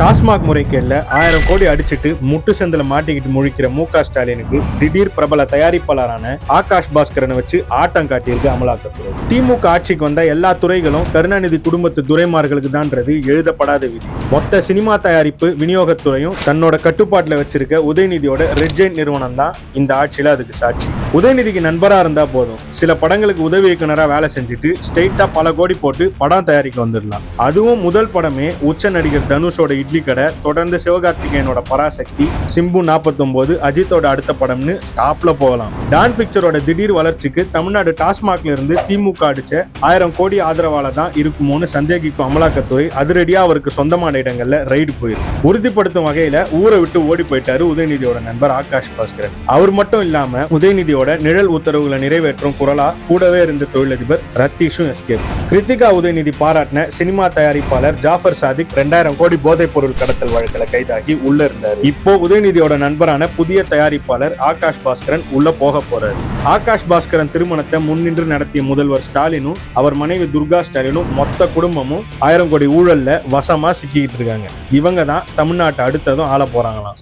டாஸ்மாக் முறைகேடில் ஆயிரம் கோடி அடிச்சிட்டு முட்டு செந்தில் மாட்டிக்கிட்டு முழிக்கிற மு க ஸ்டாலினுக்கு திடீர் பிரபல தயாரிப்பாளரான ஆகாஷ் பாஸ்கரனை வச்சு ஆட்டம் காட்டியிருக்கு அமலாக்கத்துறை. திமுக ஆட்சிக்கு வந்த எல்லா துறைகளும் கருணாநிதி குடும்பத்து துறைமார்களுக்கு தான்ன்றது எழுதப்படாத விதி. மொத்த சினிமா தயாரிப்பு விநியோகத்துறையும் தன்னோட கட்டுப்பாட்டில் வச்சிருக்க உதயநிதியோட ரெட்ஜெயின் நிறுவனம் தான் இந்த ஆட்சியில் அதுக்கு சாட்சி. உதயநிதிக்கு நண்பராக இருந்தால் போதும். சில படங்களுக்கு உதவி இயக்குனராக வேலை செஞ்சுட்டு ஸ்ட்ரெயிட்டாக பல கோடி போட்டு படம் தயாரிக்க வந்துடலாம். அதுவும் முதல் படமே உச்ச நடிகர் தனுஷோட இட்லி கடை தொடர்ந்து சிவகார்த்திகேயனோட பராசக்தி சிம்பு 49 அஜித்தோட அடுத்த படம்னு ஸ்டாப்ல போகலாம். டான் பிக்சரோட திடீர் வளர்ச்சிக்கு தமிழ்நாடு டாஸ்மாக்ல இருந்து திமுக அடிச்ச ஆயிரம் கோடி ஆதரவால தான் இருக்குமோன்னு சந்தேகிக்கும் அமலாக்கத்துறை அதிரடியா அவருக்கு சொந்தமான இடங்கள்ல ரைடு போயிருக்கு. உறுதிப்படுத்தும் வகையில ஊரை விட்டு ஓடி போயிட்டாரு உதயநிதியோட நண்பர் ஆகாஷ் பாஸ்கரன். அவர் மட்டும் இல்லாம உதயநிதியோட நிழல் உத்தரவுகளை நிறைவேற்றும் குரலா கூடவே இருந்த தொழிலதிபர் ரத்தீஷும் எஸ்கேப். கிருத்திகா உதயநிதி பாராட்டின சினிமா தயாரிப்பாளர் ஜாஃபர் சாதிக் ரெண்டாயிரம் கோடி போதைப் பொருள் கடத்தல் வழக்கில் கைதாகி உள்ள இருந்தார். இப்போ உதயநிதியோட நண்பரான புதிய தயாரிப்பாளர் ஆகாஷ் பாஸ்கரன் உள்ள போக போறாரு. ஆகாஷ் பாஸ்கரன் திருமணத்தை முன்னின்று நடத்திய முதல்வர் ஸ்டாலினும் அவர் மனைவி துர்கா ஸ்டாலினும் மொத்த குடும்பமும் ஆயிரம் கோடி ஊழல்ல வசமா சிக்கிக்கிட்டு இருக்காங்க. இவங்க தான் தமிழ்நாட்டை அடுத்ததும் ஆள போறாங்களாம்.